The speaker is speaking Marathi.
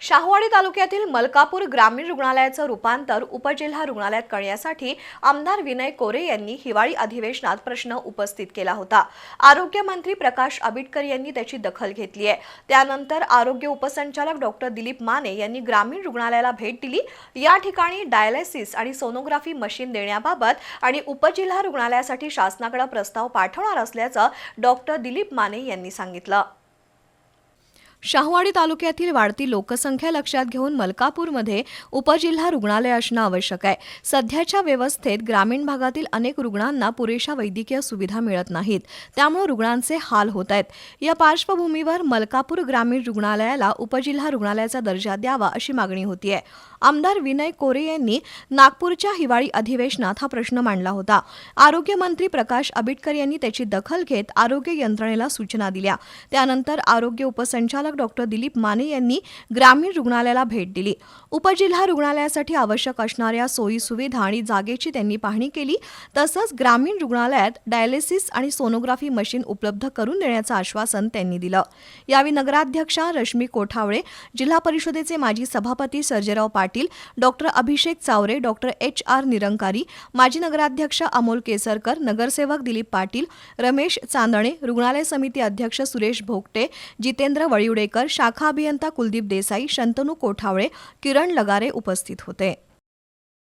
शाहूवाडी तालुक्यातील मलकापूर ग्रामीण रुग्णालयाचं रूपांतर उपजिल्हा रुग्णालयात करण्यासाठी आमदार विनय कोरे यांनी हिवाळी अधिवेशनात प्रश्न उपस्थित केला होता. आरोग्यमंत्री प्रकाश आबिटकर यांनी त्याची दखल घेतली आहे. त्यानंतर आरोग्य उपसंचालक डॉक्टर दिलीप माने यांनी ग्रामीण रुग्णालयाला भेट दिली. या ठिकाणी डायलिसिस आणि सोनोग्राफी मशीन देण्याबाबत आणि उपजिल्हा रुग्णालयासाठी शासनाकडे प्रस्ताव पाठवणार असल्याचं डॉक्टर दिलीप माने यांनी सांगितलं. शाहूवाडी तालुक्यातील वाढती लोकसंख्या लक्षात घेऊन मलकापूरमध्ये उपजिल्हा रुग्णालय असणं आवश्यक आहे. सध्याच्या व्यवस्थेत ग्रामीण भागातील अनेक रुग्णांना पुरेशा वैद्यकीय सुविधा मिळत नाहीत. त्यामुळे रुग्णांचे हाल होत आहेत. या पार्श्वभूमीवर मलकापूर ग्रामीण रुग्णालयाला उपजिल्हा रुग्णालयाचा दर्जा द्यावा अशी मागणी होती आहे आमदार विनय कोरे यांनी नागपूरच्या हिवाळी अधिवेशनात हा प्रश्न मांडला होता. आरोग्यमंत्री प्रकाश आबिटकर यांनी त्याची दखल घेत आरोग्य यंत्रणेला सूचना दिल्या. त्यानंतर आरोग्य उपसंचालक डॉक्टर दिलीप माने यांनी ग्रामीण रुग्णालयाला भेट दिली. उपजिल्हा रुग्णालयासाठी आवश्यक असणाऱ्या सोयी सुविधा आणि जागेची त्यांनी पाहणी केली. तसंच ग्रामीण रुग्णालयात डायलिसिस आणि सोनोग्राफी मशीन उपलब्ध करून देण्याचं आश्वासन त्यांनी दिलं. यावेळी नगराध्यक्षा रश्मी कोठावळे जिल्हा परिषदेचे माजी सभापती Sarjerao Patil doctor Abhishek Chaware doctor H. R. Nirankari माजी नगराध्यक्ष अमोल केसरकर नगरसेवक दिलीप पाटील रमेश चांदणे रुग्णालय समिती अध्यक्ष सुरेश भोगटे जितेंद्र कुडेकर शाखा अभियंता कुलदीप देसाई शंतनू कोठावळे किरण लगारे उपस्थित होते.